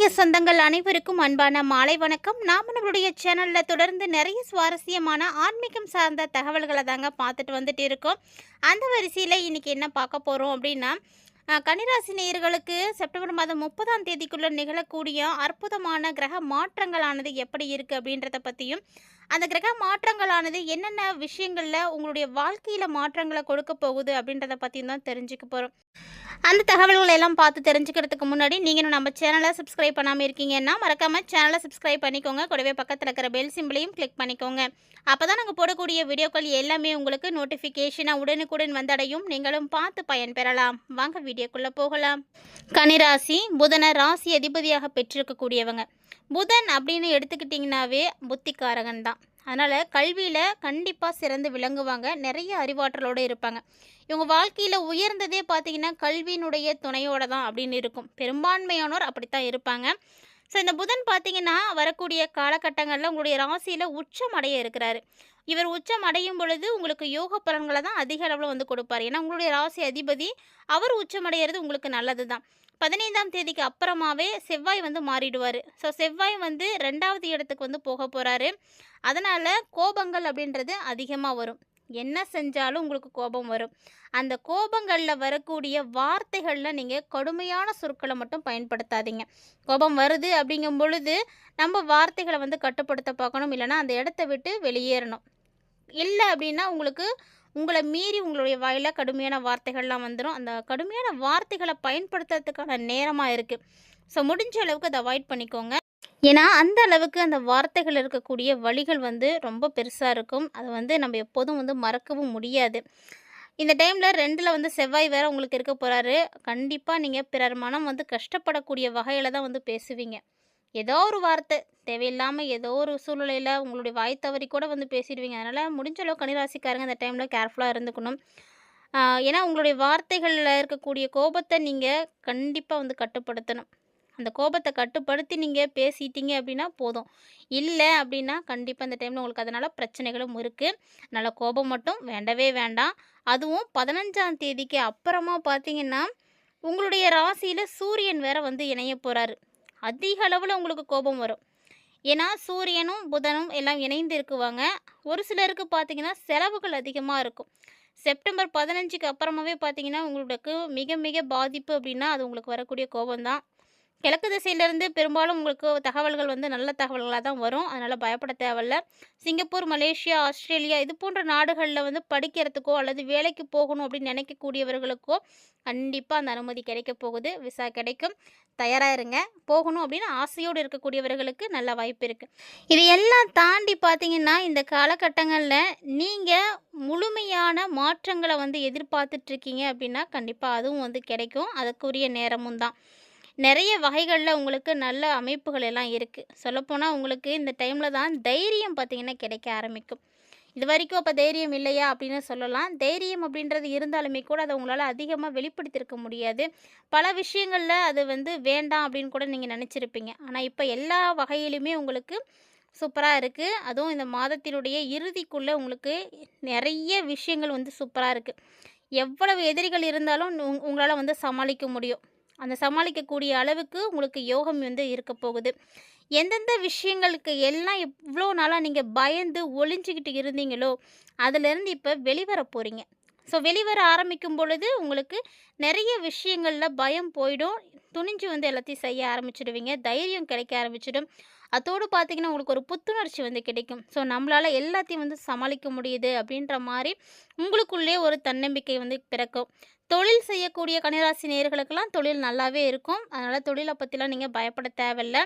ஆன்மீக சொந்தங்கள் அனைவருக்கும் அன்பான மாலை வணக்கம். நாம் நம்மளுடைய சேனலில் தொடர்ந்து நிறைய சுவாரஸ்யமான ஆன்மீகம் சார்ந்த தகவல்களை தாங்க பார்த்துட்டு வந்துட்டு இருக்கோம். அந்த வரிசையில் இன்னைக்கு என்ன பார்க்க போகிறோம் அப்படின்னா கன்னிராசி நேயர்களுக்கு செப்டம்பர் மாதம் முப்பதாம் தேதிக்குள்ளே நிகழக்கூடிய அற்புதமான கிரக மாற்றங்களானது எப்படி இருக்குது அப்படின்றத பற்றியும் அந்த கிரக மாற்றங்களானது என்னென்ன விஷயங்களில் உங்களுடைய வாழ்க்கையில் மாற்றங்களை கொடுக்க போகுது அப்படின்றத பற்றியும் தான் தெரிஞ்சுக்க போகிறோம் அந்த தகவல்களை எல்லாம் பார்த்து தெரிஞ்சுக்கிறதுக்கு முன்னாடி நீங்கள் நம்ம சேனலை சப்ஸ்கிரைப் பண்ணாமல் இருக்கீங்கன்னா மறக்காமல் சேனலை சப்ஸ்கிரைப் பண்ணிக்கோங்க. கூடவே பக்கத்தில் இருக்கிற பெல் சிம்பிளையும் கிளிக் பண்ணிக்கோங்க. அப்போ தான் நாங்கள் போடக்கூடிய வீடியோக்கள் எல்லாமே உங்களுக்கு நோட்டிஃபிகேஷனாக உடனுக்குடன் வந்தடையும். நீங்களும் பார்த்து பயன்பெறலாம். வாங்க வீடியோக்குள்ளே போகலாம். கனிராசி புதனை ராசி அதிபதியாக பெற்றிருக்கக்கூடியவங்க. புதன் அப்படின்னு எடுத்துக்கிட்டிங்கனாவே புத்திக்காரகன் தான். அதனால் கல்வியில் கண்டிப்பாக சிறந்து விளங்குவாங்க. நிறைய அறிவாற்றலோடு இருப்பாங்க. இவங்க வாழ்க்கையில் உயர்ந்ததே பார்த்தீங்கன்னா கல்வியினுடைய துணையோட தான் அப்படின்னு இருக்கும். பெரும்பான்மையானோர் அப்படித்தான் இருப்பாங்க. ஸோ இந்த புதன் பார்த்தீங்கன்னா வரக்கூடிய காலகட்டங்களில் உங்களுடைய ராசியில் உச்சம் அடைய இருக்கிறாரு. இவர் உச்சம் அடையும் பொழுது உங்களுக்கு யோக பலன்களை தான் அதிக அளவில் வந்து கொடுப்பார். ஏன்னா உங்களுடைய ராசி அதிபதி அவர் உச்சம் அடையிறது உங்களுக்கு நல்லது தான் பதினைந்தாம் தேதிக்கு அப்புறமாவே செவ்வாய் வந்து மாறிடுவார். ஸோ செவ்வாய் வந்து ரெண்டாவது இடத்துக்கு வந்து போக போகிறாரு அதனால் கோபங்கள் அப்படின்றது அதிகமாக வரும். என்ன செஞ்சாலும் உங்களுக்கு கோபம் வரும். அந்த கோபங்களில் வரக்கூடிய வார்த்தைகளில் நீங்கள் கடுமையான சொற்களை மட்டும் பயன்படுத்தாதீங்க. கோபம் வருது அப்படிங்கும் பொழுது நம்ம வார்த்தைகளை வந்து கட்டுப்படுத்த பார்க்கணும். இல்லைன்னா அந்த இடத்த விட்டு வெளியேறணும். இல்லை அப்படின்னா உங்களுக்கு உங்களை மீறி உங்களுடைய வாயில் கடுமையான வார்த்தைகள்லாம் வந்துடும் அந்த கடுமையான வார்த்தைகளை பயன்படுத்துறதுக்கான நேரமாக இருக்குது ஸோ முடிஞ்ச அளவுக்கு அதை அவாய்ட் பண்ணிக்கோங்க. ஏன்னா அந்த அளவுக்கு அந்த வார்த்தைகள் இருக்கக்கூடிய வழிகள் வந்து ரொம்ப பெருசாக இருக்கும். அதை வந்து நம்ம எப்போதும் வந்து மறக்கவும் முடியாது. இந்த டைமில் ரெண்டில் வந்து செவ்வாய் வேறு உங்களுக்கு இருக்க போகிறாரு கண்டிப்பாக நீங்கள் பிறர் மனம் வந்து கஷ்டப்படக்கூடிய வகையில் தான் வந்து பேசுவீங்க. ஏதோ ஒரு வார்த்தை. தேவையில்லாமல் ஏதோ ஒரு சூழ்நிலையில் உங்களுடைய வாய் தவறி கூட வந்து பேசிடுவீங்க. அதனால் முடிஞ்ச அளவு கனிராசிக்காரங்க அந்த டைமில் கேர்ஃபுல்லாக இருந்துக்கணும். ஏன்னா உங்களுடைய வார்த்தைகளில் இருக்கக்கூடிய கோபத்தை நீங்கள் கண்டிப்பாக வந்து கட்டுப்படுத்தணும். அந்த கோபத்தை கட்டுப்படுத்தி நீங்கள் பேசிட்டீங்க அப்படின்னா போதும். இல்லை அப்படின்னா கண்டிப்பாக அந்த டைமில் உங்களுக்கு அதனால் பிரச்சனைகளும் இருக்குது அதனால் கோபம் மட்டும் வேண்டவே வேண்டாம். அதுவும் பதினஞ்சாம் தேதிக்கு அப்புறமா பார்த்தீங்கன்னா உங்களுடைய ராசியில் சூரியன் வேற வந்து இணைய போகிறாரு அதிக அளவில் உங்களுக்கு கோபம் வரும். ஏன்னா சூரியனும் புதனும் எல்லாம் இணைந்து இருக்குவாங்க. ஒரு சிலருக்கு பார்த்தீங்கன்னா செலவுகள் அதிகமாக இருக்கும். செப்டம்பர் பதினஞ்சுக்கு அப்புறமாவே பார்த்திங்கன்னா உங்களுக்கு மிக மிக பாதிப்பு அப்படின்னா அது உங்களுக்கு வரக்கூடிய கோபம்தான். கிழக்கு திசையிலேருந்து பெரும்பாலும் உங்களுக்கு தகவல்கள் வந்து நல்ல தகவல்களாக தான் வரும். அதனால் பயப்பட தேவையில்ல. சிங்கப்பூர் மலேசியா ஆஸ்திரேலியா இது போன்ற நாடுகளில் வந்து படிக்கிறதுக்கோ அல்லது வேலைக்கு போகணும் அப்படின்னு நினைக்கக்கூடியவர்களுக்கோ கண்டிப்பாக அந்த அனுமதி கிடைக்க போகுது. விசா கிடைக்கும். தயாராக இருங்க. போகணும் அப்படின்னு ஆசையோடு இருக்கக்கூடியவர்களுக்கு நல்ல வாய்ப்பு இருக்குது இது எல்லாம் தாண்டி பார்த்தீங்கன்னா இந்த காலகட்டங்களில் நீங்கள் முழுமையான மாற்றங்களை வந்து எதிர்பார்த்துட்ருக்கீங்க அப்படின்னா கண்டிப்பாக அதுவும் வந்து கிடைக்கும். அதுக்குரிய நேரமும் தான். நிறைய வகைகளில் உங்களுக்கு நல்ல அமைப்புகள் எல்லாம் இருக்குது சொல்லப்போனால் உங்களுக்கு இந்த டைமில் தான் தைரியம் பார்த்திங்கன்னா கிடைக்க ஆரம்பிக்கும். இது வரைக்கும் அப்போ தைரியம் இல்லையா அப்படின்னு சொல்லலாம். தைரியம் அப்படின்றது இருந்தாலுமே கூட அதை உங்களால் அதிகமாக வெளிப்படுத்தியிருக்க முடியாது. பல விஷயங்களில் அது வந்து வேண்டாம் அப்படின்னு கூட நீங்கள் நினச்சிருப்பீங்க. ஆனால் இப்போ எல்லா வகையிலுமே உங்களுக்கு சூப்பராக இருக்குது அதுவும் இந்த மாதத்தினுடைய இறுதிக்குள்ளே உங்களுக்கு நிறைய விஷயங்கள் வந்து சூப்பராக இருக்குது எவ்வளவு எதிரிகள் இருந்தாலும் உங்களால் வந்து சமாளிக்க முடியும். அந்த சமாளிக்கக்கூடிய அளவுக்கு உங்களுக்கு யோகம் வந்து இருக்க போகுது. எந்தெந்த விஷயங்களுக்கு எல்லாம் இவ்வளோ நாளாக நீங்கள் பயந்து ஒளிஞ்சிக்கிட்டு இருந்தீங்களோ அதுலேருந்து இப்போ வெளிவர போகிறீங்க ஸோ வெளிவர ஆரம்பிக்கும் பொழுது உங்களுக்கு நிறைய விஷயங்களில் பயம் போயிடும். துணிஞ்சு வந்து எல்லாத்தையும் செய்ய ஆரம்பிச்சிடுவீங்க. தைரியம் கிடைக்க ஆரம்பிச்சிடும். அதோடு பார்த்தீங்கன்னா உங்களுக்கு ஒரு புத்துணர்ச்சி வந்து கிடைக்கும். ஸோ நம்மளால் எல்லாத்தையும் வந்து சமாளிக்க முடியுது அப்படின்ற மாதிரி உங்களுக்குள்ளே ஒரு தன்னம்பிக்கை வந்து பிறக்கும். தொழில் செய்யக்கூடிய கன்னிராசி நேர்களுக்கெல்லாம் தொழில் நல்லாவே இருக்கும். அதனால் தொழிலை பற்றிலாம் நீங்கள் பயப்பட தேவையில்ல.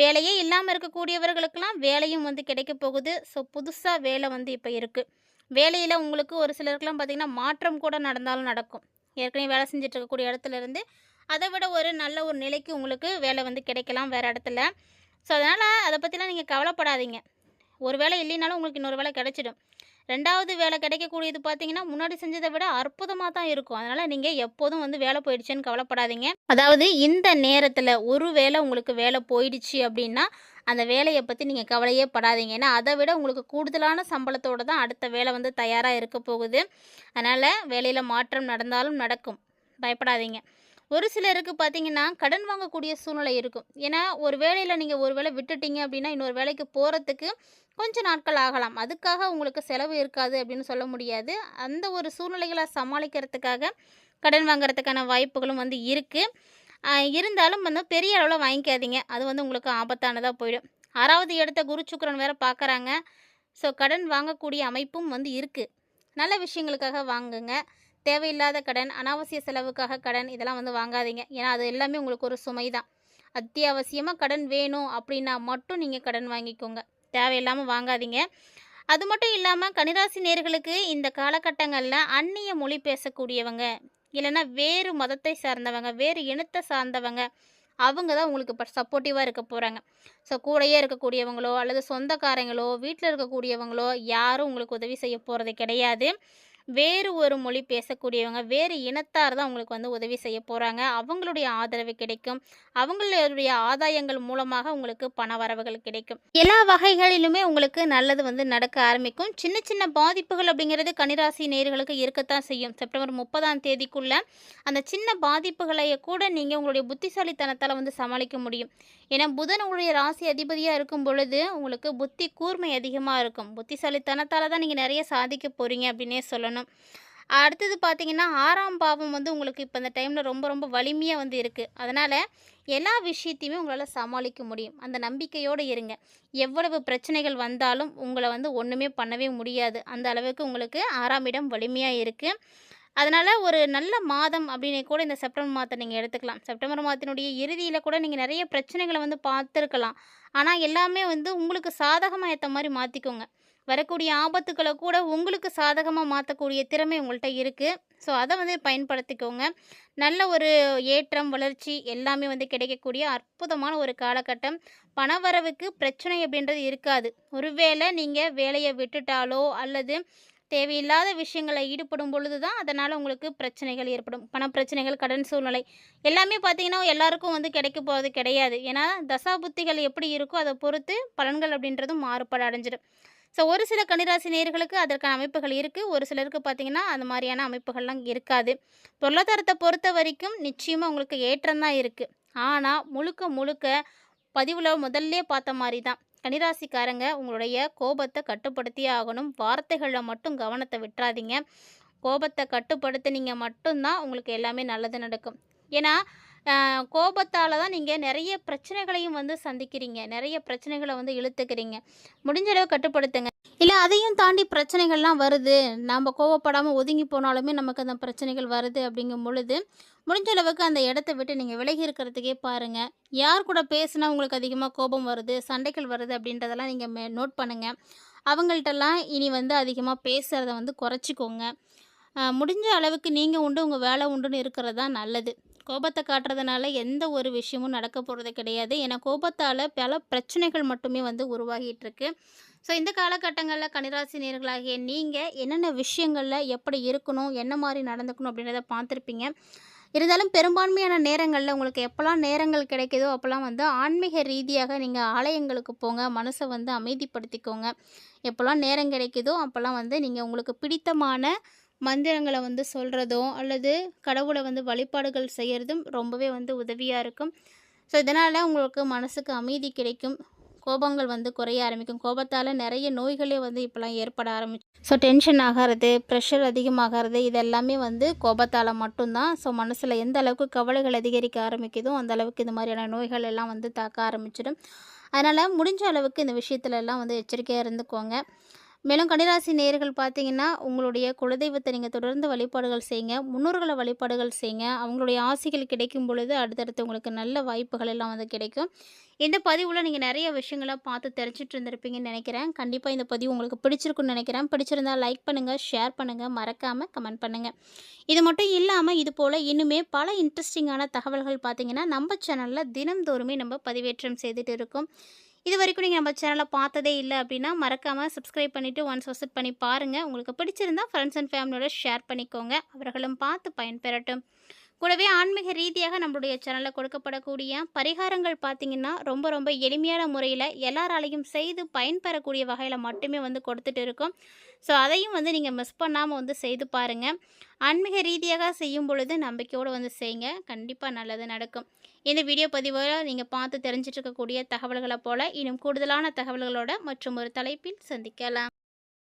வேலையே இல்லாமல் இருக்கக்கூடியவர்களுக்கெல்லாம் வேலையும் வந்து கிடைக்க போகுது. ஸோ புதுசாக வேலை வந்து இப்போ இருக்குது வேலையில் உங்களுக்கு ஒரு சிலருக்குலாம் பார்த்திங்கன்னா மாற்றம் கூட நடந்தாலும் நடக்கும். ஏற்கனவே வேலை செஞ்சிட்ருக்கக்கூடிய இருக்கக்கூடிய இடத்துல இருந்து அதை விட ஒரு நல்ல ஒரு நிலைக்கு உங்களுக்கு வேலை வந்து கிடைக்கலாம் வேறு இடத்துல. ஸோ அதனால் அதை பற்றிலாம் நீங்கள் கவலைப்படாதீங்க. ஒரு வேலை இல்லைனாலும் உங்களுக்கு இன்னொரு வேலை கிடச்சிடும். ரெண்டாவது வேலை கிடைக்கக்கூடியது பார்த்தீங்கன்னா முன்னாடி செஞ்சதை விட அற்புதமாக தான் இருக்கும். அதனால் நீங்கள் எப்போதும் வந்து வேலை போயிடுச்சுன்னு கவலைப்படாதீங்க. அதாவது இந்த நேரத்தில் ஒரு வேலை உங்களுக்கு வேலை போயிடுச்சு அப்படின்னா அந்த வேலையை பற்றி நீங்கள் கவலையே படாதீங்க. ஏன்னா அதை விட உங்களுக்கு கூடுதலான சம்பளத்தோடு தான் அடுத்த வேலை வந்து தயாராக இருக்க போகுது. அதனால் வேலையில் மாற்றம் நடந்தாலும் நடக்கும். பயப்படாதீங்க. ஒரு சிலருக்கு பார்த்தீங்கன்னா, கடன் வாங்கக்கூடிய சூழ்நிலை இருக்கும். ஏன்னா, ஒரு வேலையில் நீங்கள் ஒரு வேளை விட்டுட்டீங்க அப்படின்னா, இன்னொரு வேலைக்கு போகிறதுக்கு கொஞ்சம் நாட்கள் ஆகலாம். அதுக்காக உங்களுக்கு செலவு இருக்காது அப்படின்னு சொல்ல முடியாது. அந்த ஒரு சூழ்நிலைகளை சமாளிக்கிறதுக்காக கடன் வாங்குறதுக்கான வாய்ப்புகளும் வந்து இருக்குது இருந்தாலும் வந்து பெரிய அளவில் வாங்கிக்காதீங்க. அது வந்து உங்களுக்கு ஆபத்தானதாக போயிடும். ஆறாவது இடத்த குரு, சுக்கிரன் வேறு பார்க்குறாங்க. ஸோ கடன் வாங்கக்கூடிய அமைப்பும் வந்து இருக்குது நல்ல விஷயங்களுக்காக வாங்குங்க. தேவையில்லாத கடன், அனாவசிய செலவுக்காக கடன் இதெல்லாம் வந்து வாங்காதீங்க. ஏன்னா, அது எல்லாமே உங்களுக்கு ஒரு சுமை தான். அத்தியாவசியமாக கடன் வேணும் அப்படின்னா மட்டும் நீங்கள் கடன் வாங்கிக்கோங்க. தேவையில்லாமல் வாங்காதீங்க. அது மட்டும் இல்லாமல் கனிராசி நேர்களுக்கு இந்த காலகட்டங்களில் அந்நிய மொழி பேசக்கூடியவங்க, இல்லைன்னா வேறு மதத்தை சார்ந்தவங்க, வேறு இனத்தை சார்ந்தவங்க, அவங்க தான் உங்களுக்கு இப்போ சப்போர்ட்டிவாக இருக்க போகிறாங்க ஸோ கூடயே இருக்கக்கூடியவங்களோ, அல்லது சொந்தக்காரங்களோ, வீட்டில் இருக்கக்கூடியவங்களோ யாரும் உங்களுக்கு உதவி செய்ய போகிறது கிடையாது. வேறு ஒரு மொழி பேசக்கூடியவங்க, வேறு இனத்தார் தான் உங்களுக்கு வந்து உதவி செய்ய போகிறாங்க அவங்களுடைய ஆதரவு கிடைக்கும். அவங்களுடைய ஆதாயங்கள் மூலமாக உங்களுக்கு பண வரவுகள் கிடைக்கும். எல்லா வகைகளிலுமே உங்களுக்கு நல்லது வந்து நடக்க ஆரம்பிக்கும். சின்ன சின்ன பாதிப்புகள் அப்படிங்கிறது கனிராசி நேர்களுக்கு இருக்கத்தான் செய்யும். செப்டம்பர் 30ஆம் தேதிக்குள்ள அந்த சின்ன பாதிப்புகளை கூட நீங்கள் உங்களுடைய புத்திசாலித்தனத்தால் வந்து சமாளிக்க முடியும். ஏன்னா, புதன் உங்களுடைய ராசி அதிபதியாக இருக்கும் பொழுது, உங்களுக்கு புத்தி கூர்மை அதிகமாக இருக்கும். புத்திசாலித்தனத்தால் தான் நீங்கள் நிறைய சாதிக்க போகிறீங்க அப்படின்னே சொல்லணும். அடுத்தது பார்த்திங்கன்னா ஆறாம் பாவம் வந்து உங்களுக்கு இப்போ இந்த டைமில் ரொம்ப ரொம்ப வலிமையாக வந்து இருக்குது அதனால் எல்லா விஷயத்தையுமே உங்களால் சமாளிக்க முடியும். அந்த நம்பிக்கையோடு இருங்க. எவ்வளவு பிரச்சனைகள் வந்தாலும் உங்களை வந்து ஒன்றுமே பண்ணவே முடியாது. அந்த அளவுக்கு உங்களுக்கு ஆறாம் இடம் வலிமையாக இருக்குது அதனால் ஒரு நல்ல மாதம் அப்படின்னு கூட இந்த செப்டம்பர் மாதத்தை நீங்கள் எடுத்துக்கலாம். செப்டம்பர் மாதத்தினுடைய இறுதியில் கூட நீங்கள் நிறைய பிரச்சனைகளை வந்து பார்த்துருக்கலாம். ஆனால் எல்லாமே வந்து உங்களுக்கு சாதகமாக ஏற்ற மாதிரி மாற்றிக்கோங்க வரக்கூடிய ஆபத்துக்களை கூட உங்களுக்கு சாதகமாக மாற்றக்கூடிய திறமை உங்கள்கிட்ட இருக்குது ஸோ அதை வந்து பயன்படுத்திக்கோங்க. நல்ல ஒரு ஏற்றம், வளர்ச்சி எல்லாமே வந்து கிடைக்கக்கூடிய அற்புதமான ஒரு காலகட்டம். பணவரவுக்கு பிரச்சனை அப்படின்றது இருக்காது. ஒருவேளை நீங்கள் வேலையை விட்டுட்டாலோ, அல்லது தேவையில்லாத விஷயங்களில் ஈடுபடும் பொழுது தான் அதனால் உங்களுக்கு பிரச்சனைகள் ஏற்படும். பண பிரச்சனைகள் கடன் சூழ்நிலை எல்லாமே பார்த்தீங்கன்னா, எல்லாருக்கும் வந்து கிடைக்க போகிறது கிடையாது. ஏன்னா, தசா புத்திகள் எப்படி இருக்கோ அதை பொறுத்து பலன்கள் அப்படின்றதும் மாறுபாடு அடைஞ்சிடும். ஸோ ஒரு சில கன்னிராசி நேர்களுக்கு அதற்கான அமைப்புகள் இருக்குது ஒரு சிலருக்கு பார்த்தீங்கன்னா, அந்த மாதிரியான அமைப்புகள்லாம் இருக்காது. பொருளாதாரத்தை பொறுத்த வரைக்கும் நிச்சயமாக உங்களுக்கு ஏற்றம் தான் ஆனால் முழுக்க முழுக்க பதிவில் முதல்ல பார்த்த மாதிரி தான். கன்னிராசிக்காரங்க உங்களுடைய கோபத்தை கட்டுப்படுத்தியே ஆகணும். வார்த்தைகளில் மட்டும் கவனத்தை விட்டுறாதீங்க கோபத்தை கட்டுப்படுத்தினீங்க மட்டும்தான் உங்களுக்கு எல்லாமே நல்லது நடக்கும். ஏன்னா, கோபத்தால் தான் நீங்கள் நிறைய பிரச்சனைகளையும் வந்து சந்திக்கிறீங்க. நிறைய பிரச்சனைகளை வந்து இழுத்துக்கிறீங்க. முடிஞ்ச அளவு கட்டுப்படுத்துங்க. இல்லை அதையும் தாண்டி பிரச்சனைகள்லாம் வருது. நம்ம கோவப்படாமல் ஒதுங்கி போனாலுமே நமக்கு அந்த பிரச்சனைகள் வருது அப்படிங்கும் பொழுது, முடிஞ்ச அளவுக்கு அந்த இடத்த விட்டு நீங்கள் விலகி இருக்கிறதுக்கே பாருங்கள் யார் கூட பேசினா உங்களுக்கு அதிகமாக கோபம் வருது, சண்டைகள் வருது அப்படின்றதெல்லாம் நீங்கள் மே நோட் பண்ணுங்க. அவங்கள்ட்டெல்லாம் இனி வந்து அதிகமாக பேசுகிறத வந்து குறைச்சிக்கோங்க. முடிஞ்ச அளவுக்கு நீங்கள் உண்டு, உங்கள் வேலை உண்டுன்னு இருக்கிறது தான் நல்லது. கோபத்தை காட்டுறதுனால எந்த ஒரு விஷயமும் நடக்க போகிறது கிடையாது. ஏன்னா, கோபத்தால் பல பிரச்சனைகள் மட்டுமே வந்து உருவாகிட்டு இருக்கு. ஸோ இந்த காலகட்டங்களில் கனிராசி நேர்களாகிய நீங்கள் என்னென்ன விஷயங்களில் எப்படி இருக்கணும், என்ன மாதிரி நடந்துக்கணும் அப்படின்றத பார்த்துருப்பீங்க. இருந்தாலும் பெரும்பான்மையான நேரங்களில் உங்களுக்கு எப்போல்லாம் நேரங்கள் கிடைக்குதோ, அப்போல்லாம் வந்து ஆன்மீக ரீதியாக நீங்கள் ஆலயங்களுக்கு போங்க. மனசை வந்து அமைதிப்படுத்திக்கோங்க. எப்போல்லாம் நேரம் கிடைக்குதோ, அப்போல்லாம் வந்து நீங்கள் உங்களுக்கு பிடித்தமான மந்திரங்களை வந்து சொல்கிறதும் அல்லது கடவுளை வந்து வழிபாடுகள் செய்கிறதும் ரொம்பவே வந்து உதவியாக இருக்கும். ஸோ இதனால் உங்களுக்கு மனசுக்கு அமைதி கிடைக்கும். கோபங்கள் வந்து குறைய ஆரம்பிக்கும். கோபத்தால் நிறைய நோய்களே வந்து இப்போலாம் ஏற்பட ஆரம்பிச்சு ஸோ டென்ஷன் ஆகிறது ப்ரெஷர் அதிகமாகிறது இது எல்லாமே வந்து கோபத்தால் மட்டும்தான் ஸோ மனசில் எந்த அளவுக்கு கவலைகள் அதிகரிக்க ஆரம்பிக்குதோ, அந்த அளவுக்கு இந்த மாதிரியான நோய்கள் எல்லாம் வந்து தாக்க ஆரம்பிச்சிடும். அதனால் முடிஞ்ச அளவுக்கு இந்த விஷயத்துலலாம் வந்து எச்சரிக்கையாக இருந்துக்கோங்க. மேலும் கன்னிராசி நேயர்கள் பார்த்தீங்கன்னா, உங்களுடைய குலதெய்வத்தை நீங்கள் தொடர்ந்து வழிபாடுகள் செய்யுங்க. முன்னோர்கள வழிபாடுகள் செய்யுங்க. அவங்களுடைய ஆசிகள் கிடைக்கும் பொழுது அடுத்தடுத்து உங்களுக்கு நல்ல வாய்ப்புகள் எல்லாம் வந்து கிடைக்கும். இந்த பதிவில் நீங்கள் நிறைய விஷயங்களை பார்த்து தெரிஞ்சுட்டு இருந்திருப்பீங்கன்னு நினைக்கிறேன். கண்டிப்பாக இந்த பதிவு உங்களுக்கு பிடிச்சிருக்குன்னு நினைக்கிறேன். பிடிச்சிருந்தால் லைக் பண்ணுங்கள் ஷேர் பண்ணுங்கள் மறக்காமல் கமெண்ட் பண்ணுங்க. இது மட்டும் இல்லாமல் இது போல் இன்னுமே பல இன்ட்ரெஸ்டிங்கான தகவல்கள் பார்த்தீங்கன்னா, நம்ம சேனலில் தினந்தோறுமே நம்ம பதிவேற்றம் செய்துட்டு இருக்கோம். இது வரைக்கும் நீங்கள் நம்ம சேனலை பார்த்ததே இல்லை அப்படின்னா, மறக்காமல் சப்ஸ்கிரைப் பண்ணிவிட்டு ஒன்ஸ் விசிட் பண்ணி பாருங்கள் உங்களுக்கு பிடிச்சிருந்தா ஃப்ரெண்ட்ஸ் அண்ட் ஃபேமிலியோட ஷேர் பண்ணிக்கோங்க. அவர்களும் பார்த்து பயன்பெறட்டும். கூடவே ஆன்மீக ரீதியாக நம்மளுடைய சேனலில் கொடுக்கப்படக்கூடிய பரிகாரங்கள் பார்த்திங்கன்னா ரொம்ப ரொம்ப எளிமையான முறையில் எல்லாராலையும் செய்து பயன்பெறக்கூடிய வகையில் மட்டுமே வந்து கொடுத்துட்டு இருக்கோம். ஸோ அதையும் வந்து நீங்கள் மிஸ் பண்ணாமல் வந்து செய்து பாருங்கள் ஆன்மீக ரீதியாக செய்யும் பொழுது நம்பிக்கையோடு வந்து செய்யுங்க கண்டிப்பாக நல்லது நடக்கும். இந்த வீடியோ பதிவில் நீங்கள் பார்த்து தெரிஞ்சிட்ருக்கக்கூடிய தகவல்களை போல் இன்னும் கூடுதலான தகவல்களோட மற்றும் ஒரு தலைப்பில் சந்திக்கலாம்.